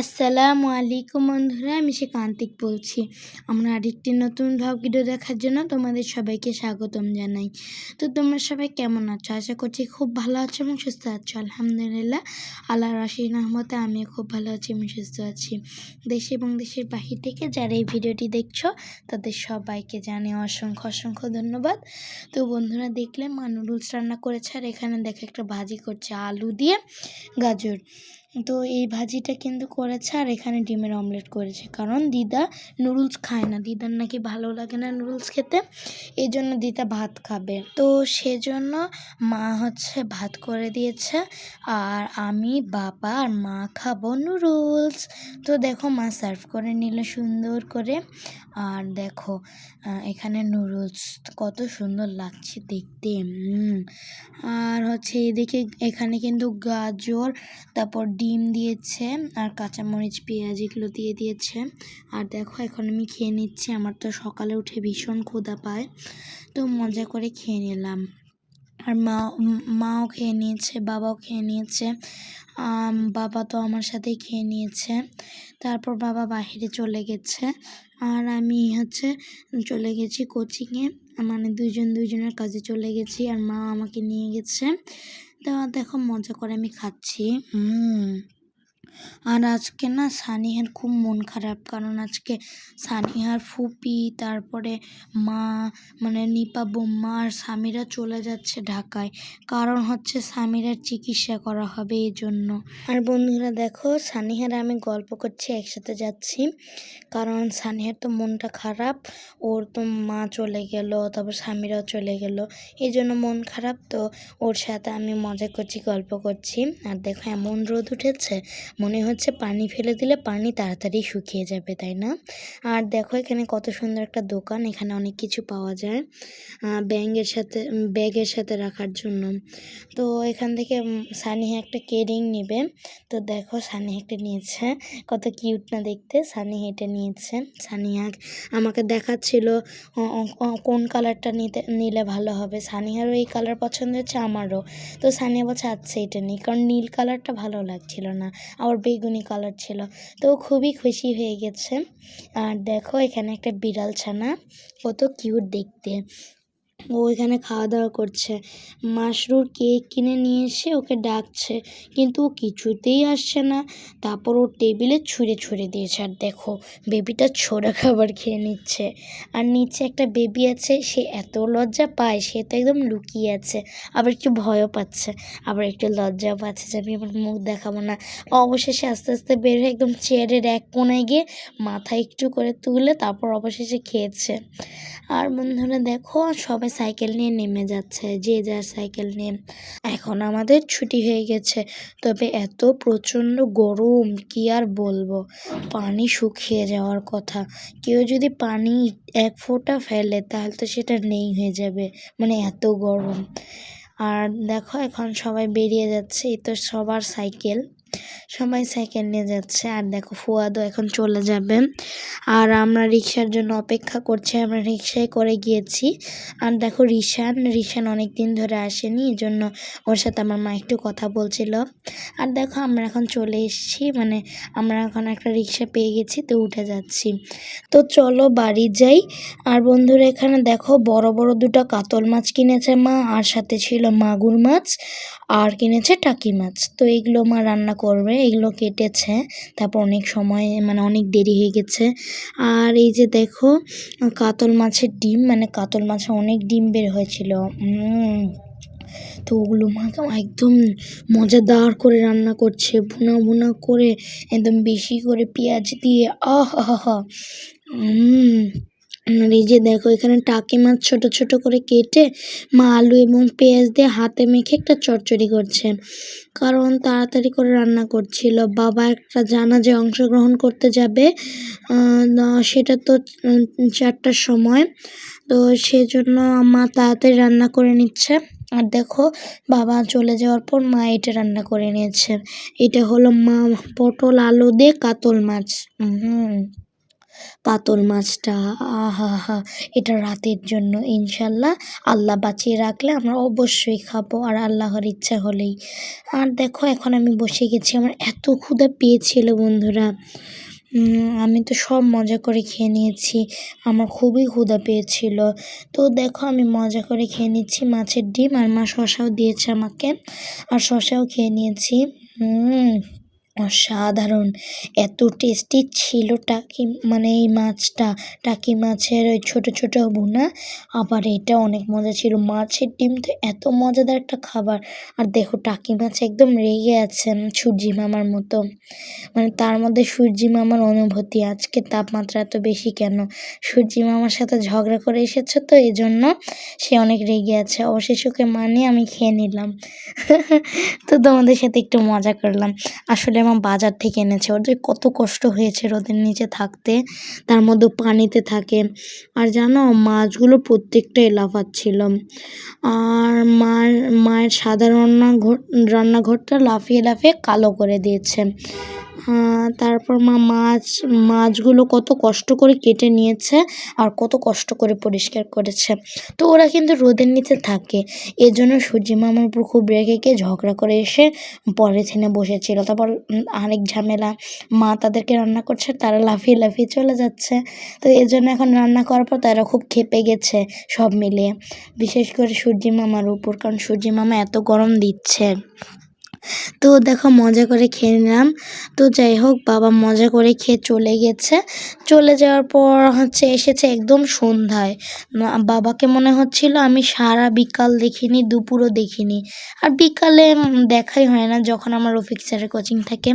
আসসালামু আলাইকুম বন্ধুরা, আমি সে কান্তিক বলছি। আমরা আরেকটি নতুন ভাব ভিডিও দেখার জন্য তোমাদের সবাইকে স্বাগতম জানাই। তো তোমরা সবাই কেমন আছো? আশা করছি খুব ভালো আছো এবং সুস্থ আছো। আলহামদুলিল্লাহ আল্লাহ রাশির রহমতে আমিও খুব ভালো আছি এবং সুস্থ আছি। দেশে এবং দেশের বাহির থেকে যারা এই ভিডিওটি দেখছ, তাদের সবাইকে জানে অসংখ্য অসংখ্য ধন্যবাদ। তো বন্ধুরা, দেখলে মা নুডলস রান্না করেছে আর এখানে দেখে একটা ভাজি করছে আলু দিয়ে গাজর। তো এই ভাজিটা কিন্তু করেছে আর এখানে ডিমের অমলেট করেছে। কারণ দিদা নুডলস খায় না। দিদার নাকি ভালো লাগে না নুডলস খেতে। এই জন্য দিদা ভাত খাবে। তো সেজন্য মা হচ্ছে ভাত করে দিয়েছে। আর আমি, বাবা আর মা খাব নুডলস। তো দেখো মা সার্ভ করে নিল সুন্দর করে। আর দেখো এখানে নুডলস কত সুন্দর লাগছে দেখতে। আর হচ্ছে এদিকে এখানে কিন্তু গাজর, তারপর ডিম দিয়েছে আর কাঁচামরিচ, পেঁয়াজ এগুলো দিয়ে দিয়েছে। আর দেখো এখন আমি খেয়ে নিচ্ছি, আমার তো সকালে উঠে ভীষণ ক্ষুধা পায়, তো মজা করে খেয়ে নিলাম। আর মা, মাও খেয়ে নিয়েছে, বাবাও খেয়ে নিয়েছে বাবা তো আমার সাথেই খেয়ে নিয়েছে। তারপর বাবা বাহিরে চলে গেছে, আর আমি হচ্ছে চলে গেছি কোচিংয়ে মানে দুজন দুজনের কাজে চলে গেছি, আর মা আমাকে নিয়ে গেছে। তো দেখো মজা করে আমি খাচ্ছি। হুম। আর আজকে না সানিহার খুব মন খারাপ, কারণ আজকে সানিহার ফুপি, তারপরে মা মানে নিপা বোম্মা আর স্বামীরা চলে যাচ্ছে ঢাকায়। কারণ হচ্ছে স্বামীরার চিকিৎসা করা হবে এই জন্য আর বন্ধুরা দেখো, সানিহার আমি গল্প করছি, একসাথে যাচ্ছি। কারণ সানিহার তো মনটা খারাপ, ওর তো মা চলে গেল, তারপর স্বামীরাও চলে গেল এই জন্য মন খারাপ। তো ওর সাথে আমি মজা করছি, গল্প করছি। আর দেখো, এমন রোদ উঠেছে মনে হচ্ছে পানি ফেলে দিলে পানি তাড়াতাড়ি শুকিয়ে যাবে, তাই না? আর দেখো এখানে কত সুন্দর একটা দোকান, এখানে অনেক কিছু পাওয়া যায় ব্যাঙের সাথে ব্যাগের সাথে রাখার জন্য। তো এখান থেকে সানিহা একটা কেরিং নেবে। তো দেখো সানিহা একটা নিয়েছে, কত কিউট না দেখতে সানিহা এটা নিয়েছে। সানিহা আমাকে দেখাচ্ছিল কোন কালারটা নিতে, নিলে ভালো হবে সানিহারও এই কালার পছন্দ হচ্ছে আমারও। তো সানিয়া বলছে আচ্ছা এটা নিই। কারণ নীল কালারটা ভালো লাগছিল না। আবার বেগুনি কালার ছিল। তো খুবই খুশি হয়ে গেছে। আর দেখো এখানে একটা বিড়াল ছানা। কত কিউট দেখতে। ও এখানে খাওয়া দাওয়া করছে। মাশরুর কেক কিনে নিয়ে এসে ওকে ডাকছে, কিন্তু ও কিছুতেই আসছে না। তারপর ও টেবিলে ছুঁড়ে ছুঁড়ে দিয়েছে, আর দেখো, বেবিটা ছোড়া খাবার খেয়ে নিচ্ছে। আর নিচে একটা বেবি আছে, সে এত লজ্জা পায়, সে তো একদম লুকিয়ে আছে, আবার একটু ভয়ও পাচ্ছে। আবার একটু লজ্জাও পাচ্ছে যে আমি আমার মুখ দেখাবো না। অবশেষে আস্তে আস্তে বের হয়ে একদম চেয়ারের এক কোনায় গিয়ে মাথা একটু করে তুলে তারপর অবশেষে খেয়েছে। আর বন্ধুরা দেখো, সবাই সাইকেল নিয়ে নেমে যাচ্ছে, যে যার সাইকেল নিয়ে। এখন আমাদের ছুটি হয়ে গেছে, তবে এত প্রচণ্ড গরম, কি আর বলব? পানি শুকিয়ে যাওয়ার কথা। কেউ যদি পানি এক ফোঁটা ফেলে, তাহলে তো সেটা নেই হয়ে যাবে মানে এত গরম। আর দেখো, এখন সবাই বেরিয়ে যাচ্ছে, এই তো সবার সাইকেল। সবাই সাইকেল নিয়ে যাচ্ছে। আর দেখো ফুয়াদও এখন চলে যাবে। আর আমরা রিক্সার জন্য অপেক্ষা করছি। আমরা রিক্সায় করে গিয়েছি। আর দেখো রিশান রিশান অনেক দিন ধরে আসেনি। এই জন্য ওর সাথে আমার মা একটু কথা বলছিল। আর দেখো আমরা এখন চলে এসেছি। মানে আমরা এখন একটা রিক্সা পেয়ে গেছি, তো উঠে যাচ্ছি। তো চলো বাড়ি যাই। আর বন্ধুরা এখানে দেখো বড় বড় দুটো কাতল মাছ কিনেছে মা। আর সাথে ছিল মাগুর মাছ। আর কিনেছে টাকি মাছ। তো এইগুলো মা রান্না করবে, এগুলো কেটেছে। তারপর অনেক সময় মানে অনেক দেরি হয়ে গেছে। আর এই যে দেখো, কাতল মাছের ডিম মানে কাতল মাছে অনেক ডিম বের হয়েছিল। তো ওগুলো মা একদম মজাদার করে রান্না করছে। ভুনা ভুনা করে, একদম বেশি করে পেঁয়াজ দিয়ে, আহ, আহা আর এই যে দেখো, এখানে টাকি মাছ ছোট ছোট করে কেটে মা আলু এবং পেঁয়াজ দিয়ে হাতে মেখে একটা চচ্চড়ি করছে। কারণ তাড়াতাড়ি করে রান্না করছিল। বাবা একটা জানা যে অংশগ্রহণ করতে যাবে। সেটা তো চারটার সময়। তো সেজন্য মা তাড়াতাড়ি রান্না করে নিচ্ছে। আর দেখো, বাবা চলে যাওয়ার পর মা এটা রান্না করে নিয়েছে। এটা হলো মা পটল, আলু দিয়ে কাতল মাছ। হুম। পাতল মাছটা, আহা হা, এটা রাতের জন্য, ইনশাল্লাহ। আল্লাহ বাঁচিয়ে রাখলে আমরা অবশ্যই খাব, আর আল্লাহর ইচ্ছা হলেই। আর দেখো, এখন আমি বসে গেছি, আমার এত ক্ষুধা পেয়েছিল বন্ধুরা। আমি তো সব মজা করে খেয়ে নিয়েছি, আমার খুবই ক্ষুধা পেয়েছিল। তো দেখো, আমি মজা করে খেয়ে নিচ্ছি মাছের ডিম, আর মা শশাও দিয়েছে আমাকে, আর শশাও খেয়ে নিয়েছি। হুম অসাধারণ। এত টেস্টি ছিল টাকি মানে এই মাছটা। টাকি মাছের ওই ছোটো ছোটো ভুনা, আবার এটা অনেক মজা ছিল। মাছের ডিম তো এত মজাদার একটা খাবার। আর দেখো, টাকি মাছ একদম রেগে আছে সূর্যি মামার মতো। মানে তার মধ্যে সূর্যি মামার অনুভূতি, আজকে তাপমাত্রা এত বেশি কেন? সূর্যি মামার সাথে ঝগড়া করে এসেছে তো এই জন্য সে অনেক রেগে আছে। অবশেষে ওকে মানে আমি খেয়ে নিলাম। তো তোমাদের সাথে একটু মজা করলাম। আসলে আমার বাজার থেকে এনেছে, ওর যে কত কষ্ট হয়েছে রোদের নিচে থাকতে, তার মধ্যে পানিতে থাকে। আর জানো, মাছগুলো প্রত্যেকটাই লাফাচ্ছিল। আর মার, মায়ের সাদা রান্নাঘর, রান্নাঘরটা লাফিয়ে লাফিয়ে কালো করে দিয়েছে। তারপর মা মাছ, মাছগুলো কত কষ্ট করে কেটে নিয়েছে আর কত কষ্ট করে পরিষ্কার করেছে। তো ওরা কিন্তু রোদের নিচে থাকে। এর জন্য সূর্যি মামার উপর খুব রেগে গিয়ে ঝগড়া করে এসে পলিথিনে বসেছিল। তারপর আরেক ঝামেলা, মা তাদেরকে রান্না করছে, তারা লাফিয়ে লাফিয়ে চলে যাচ্ছে। তো এর জন্য এখন রান্না করার পর তারা খুব ক্ষেপে গেছে সব মিলিয়ে। বিশেষ করে সূর্যি মামার উপর, কারণ সূর্যি মামা এত গরম দিচ্ছে। তো দেখো মজা করে খেয়ে নিলাম। তো যাই হোক, বাবা মজা করে খেয়ে চলে গেছে। চলে যাওয়ার পর হচ্ছে এসেছে একদম সন্ধ্যায়। বাবাকে মনে হচ্ছিল আমি সারা বিকাল দেখিনি, দুপুরও দেখিনি। আর বিকালে দেখাই হয় না যখন আমার রফিক স্যারের কোচিং থাকে।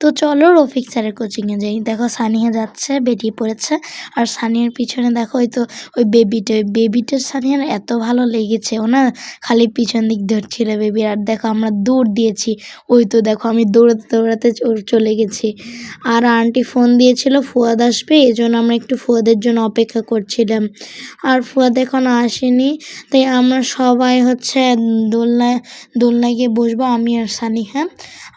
তো চলো রফিক স্যারের কোচিংয়ে যাই। দেখো সানিয়া যাচ্ছে, বেরিয়ে পড়েছে। আর সানিয়ার পিছনে দেখো ওই তো ওই বেবিটা, ওই বেবিটার সানিয়ার এত ভালো লেগেছে ও না, খালি পিছন দিক ধরছিল বেবি। আর দেখো আমরা দূর দৌড় দিয়েছি ওই তো দেখো আমি দৌড়াতে দৌড়াতে চলে গেছি। আর আন্টি ফোন দিয়েছিল, ফুয়াদ আসবে, এই জন্য আমরা একটু ফুয়াদের জন্য অপেক্ষা করছিলাম। আর ফুয়াদ এখন আসেনি, তাই আমরা সবাই হচ্ছে দোলনায় দোলনায় গিয়ে বসবো, আমি আর সানিহা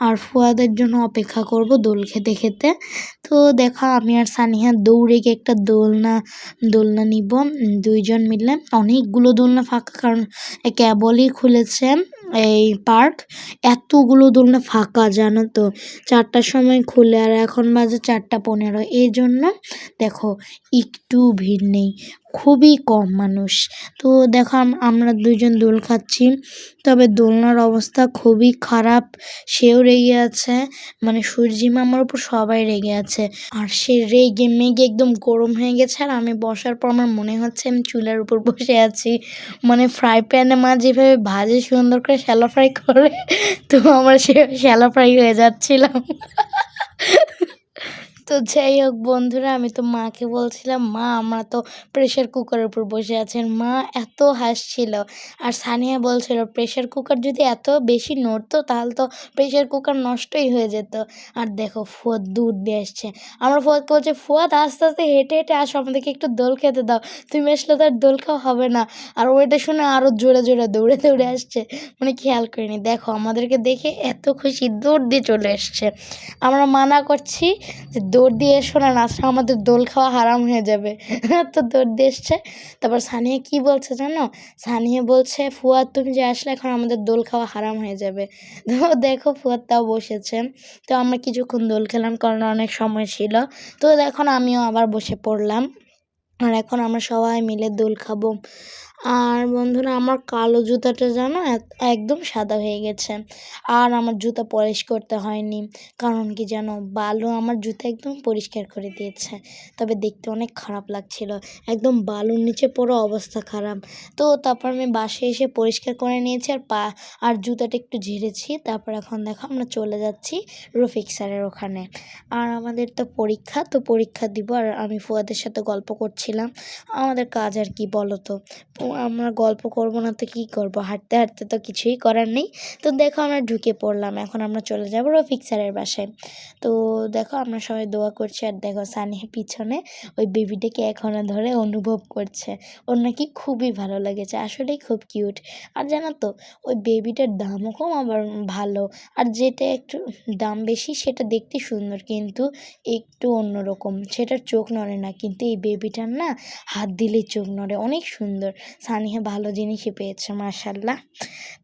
আর ফুয়াদের জন্য অপেক্ষা করব দোল খেতে খেতে। তো দেখো আমি আর সানিহা দৌড়ে গিয়ে একটা দোলনা দোলনা নিব দুইজন মিলে। অনেকগুলো দোলনা ফাঁকা, কারণ কেবলই খুলেছে। এই পার্ক। এতগুলো দোলনা ফাঁকা, জানো তো? চারটার সময় খুলে আর এখন বাজে চারটা পনেরো। এই জন্য দেখো, একটু ভিড় নেই। খুবই কম মানুষ। তো দেখো আমরা দুজন দোল খাচ্ছি, তবে দোলনার অবস্থা খুবই খারাপ। সেও রেগে আছে মানে সূর্যি মামার উপর সবাই রেগে আছে। আর সে রেগে মেগে একদম গরম হয়ে গেছে, আর আমি বসার পর আমার মনে হচ্ছে আমি চুলের উপর বসে আছি। মানে ফ্রাই প্যানে মা যেভাবে ভাজে সুন্দর করে শ্যালো ফ্রাই করে, তো আমার সে, শ্যালো ফ্রাই হয়ে যাচ্ছিলাম। তো যাই হোক বন্ধুরা, আমি তো মাকে বলছিলাম, মা, আমরা তো প্রেশার কুকারের উপর বসে আছেন মা এত হাসছিল। আর সানিয়া বলছিল প্রেশার কুকার যদি এত বেশি নড়তো, তাহলে তো প্রেশার কুকার নষ্টই হয়ে যেত। আর দেখো, ফুয়াদ দুধ দিয়ে আসছে। আমরা ফুয়াদকে বলছে, ফুয়াদ, আস্তে আস্তে হেঁটে হেঁটে আসো, আমাদেরকে একটু দোল খেতে দাও। তুমি আসলে তো আর দোল খাওয়া হবে না। আর ওইটা শুনে আরও জোরে জোরে দৌড়ে দৌড়ে আসছে। মানে খেয়াল করিনি। দেখো, আমাদেরকে দেখে এত খুশি, দৌড় দিয়ে চলে এসছে। আমরা মানা করছি যে দৌড় দিয়ে এসো না নাচলে আমাদের দোল খাওয়া হারাম হয়ে যাবে। তো দৌড় দিয়ে এসছে। তারপর সানিয়া কি বলছে জানো? সানিয়া বলছে ফুয়াদ তুমি যে আসলে এখন আমাদের দোল খাওয়া হারাম হয়ে যাবে। তো দেখো ফুয়াদ তাও বসেছে। তো আমরা কিছুক্ষণ দোল খেলাম, কারণ অনেক সময় ছিল। তো এখন আমিও আবার বসে পড়লাম। আর এখন আমরা সবাই মিলে দোল খাব। আর বন্ধুরা, আমার কালো জুতাটা জানো একদম সাদা হয়ে গেছে। আর আমার জুতা পলিশ করতে হয়নি। কারণ কি জানো, বালু আমার জুতা একদম পরিষ্কার করে দিয়েছে। তবে দেখতে অনেক খারাপ লাগছিল। একদম বালুর নিচে পুরো অবস্থা খারাপ। তো তারপর আমি বাসে এসে পরিষ্কার করে নিয়েছি আর পা, আর জুতাটা একটু ঝেড়েছি। তারপর এখন দেখো, আমরা চলে যাচ্ছি রফিক স্যারের ওখানে। আর আমাদের তো পরীক্ষা তো পরীক্ষা দিব। আর আমি ফুয়াদের সাথে গল্প করছিলাম। আমাদের কাজ আর কি বলো তো? আমরা গল্প করব না তো কী করব? হাঁটতে হাঁটতে তো কিছুই করার নেই। তো দেখো আমরা ঢুকে পড়লাম। এখন আমরা চলে যাব রফিক স্যারের বাসায়। তো দেখো আমরা সবাই দোয়া করছি আর দেখো সানিয়া পিছনে ওই বেবিটাকে এখনও ধরে অনুভব করছে। ওর নাকি খুবই ভালো লেগেছে, আসলেই খুব কিউট। আর জানো তো, ওই বেবিটার দামও কম, আবার ভালো। আর যেটা একটু দাম বেশি, সেটা দেখতে সুন্দর, কিন্তু একটু অন্যরকম। সেটার চোখ নড়ে না, কিন্তু এই বেবিটার না হাত দিলেই চোখ নড়ে, অনেক সুন্দর। সানিয়া ভালো জিনিসই পেয়েছে মার্শাল্লাহ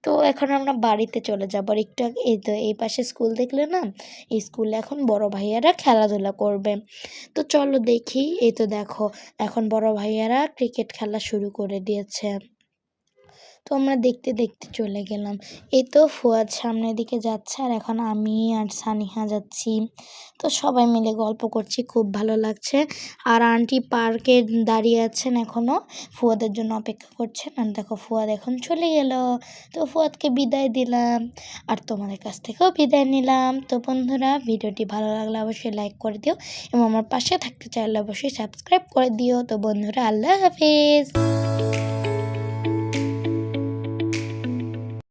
তো এখন আমরা বাড়িতে চলে যাব। আর একটু এই তো এই পাশে স্কুল দেখলে না, এই স্কুলে এখন বড় ভাইয়ারা খেলাধুলা করবে। তো চলো দেখি, এই তো দেখো, এখন বড় ভাইয়ারা ক্রিকেট খেলা শুরু করে দিয়েছে। তো আমরা দেখতে দেখতে চলে গেলাম। এই তো ফুয়াদ সামনের দিকে যাচ্ছে আর এখন আমি আর সানিহা যাচ্ছি। তো সবাই মিলে গল্প করছি, খুব ভালো লাগছে। আর আন্টি পার্কে দাঁড়িয়ে আছেন এখনও ফুয়াদের জন্য অপেক্ষা করছেন। আর দেখো ফুয়াদ এখন চলে গেল। তো ফুয়াদকে বিদায় দিলাম। আর তোমাদের কাছ থেকেও বিদায় নিলাম। তো বন্ধুরা, ভিডিওটি ভালো লাগলে অবশ্যই লাইক করে দিও এবং আমার পাশে থাকতে চাইলে অবশ্যই সাবস্ক্রাইব করে দিও। তো বন্ধুরা, আল্লাহ হাফিজ।